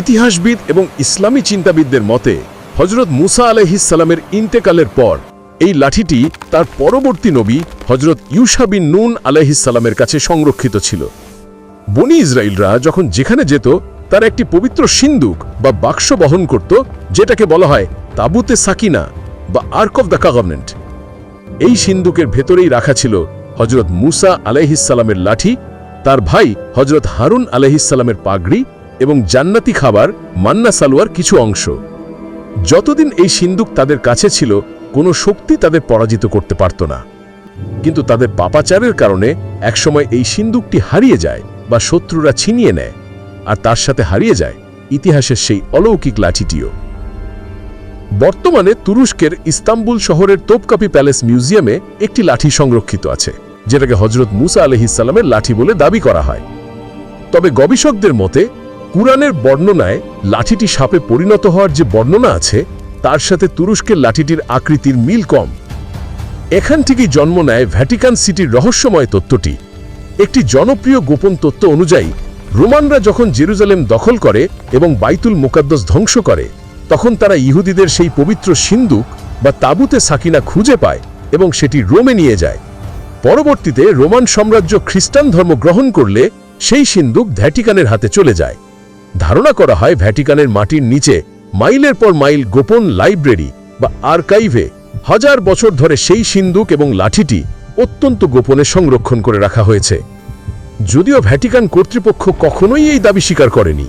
ইতিহাসবিদ এবং ইসলামী চিন্তাবিদদের মতে হজরত মুসা আলহিসাল্লামের ইন্তেকালের পর এই লাঠিটি তার পরবর্তী নবী হজরত ইউসা বিন নুন আলহিসাল্লামের কাছে সংরক্ষিত ছিল। বনি ইসরায়েলরা যখন যেখানে যেত, তার একটি পবিত্র সিন্দুক বা বাক্স বহন করত, যেটাকে বলা হয় তাবুতে সাকিনা বা আর্ক অফ দ্য গভর্নমেন্ট এই সিন্দুকের ভেতরেই রাখা ছিল হজরত মুসা আলাইহিসাল্লামের লাঠি, তার ভাই হজরত হারুন আলাইহিসাল্লামের পাগড়ি এবং জান্নাতি খাবার মান্না সালোয়ার কিছু অংশ। যতদিন এই সিন্দুক তাদের কাছে ছিল, কোনো শক্তি তাদের পরাজিত করতে পারত না। কিন্তু তাদের পাপাচারের কারণে একসময় এই সিন্দুকটি হারিয়ে যায় বা শত্রুরা ছিনিয়ে নেয়, আর তার সাথে হারিয়ে যায় ইতিহাসের সেই অলৌকিক লাঠিটিও। বর্তমানে তুরস্কের ইস্তাম্বুল শহরের তোপকাপি প্যালেস মিউজিয়ামে একটি লাঠি সংরক্ষিত আছে, যেটাকে হজরত মুসা আলহিসাল্লামের লাঠি বলে দাবি করা হয়। তবে গবেষকদের মতে কুরআনের বর্ণনায় লাঠিটি সাপে পরিণত হওয়ার যে বর্ণনা আছে, তার সাথে তুরস্কের লাঠিটির আকৃতির মিল কম। এখান থেকেই জন্ম নেয় ভ্যাটিকান সিটির রহস্যময় তত্ত্বটি। একটি জনপ্রিয় গোপন তত্ত্ব অনুযায়ী, রোমানরা যখন জেরুজালেম দখল করে এবং বাইতুল মোকাদ্দস ধ্বংস করে, তখন তারা ইহুদিদের সেই পবিত্র সিন্দুক বা তাবুতে সাকিনা খুঁজে পায় এবং সেটি রোমে নিয়ে যায়। পরবর্তীতে রোমান সাম্রাজ্য খ্রিস্টান ধর্ম গ্রহণ করলে সেই সিন্দুক ভ্যাটিকানের হাতে চলে যায়। ধারণা করা হয় ভ্যাটিকানের মাটির নিচে মাইলের পর মাইল গোপন লাইব্রেরি বা আর্কাইভে হাজার বছর ধরে সেই সিন্দুক এবং লাঠিটি অত্যন্ত গোপনে সংরক্ষণ করে রাখা হয়েছে। যদিও ভ্যাটিকান কর্তৃপক্ষ কখনোই এই দাবি স্বীকার করেনি।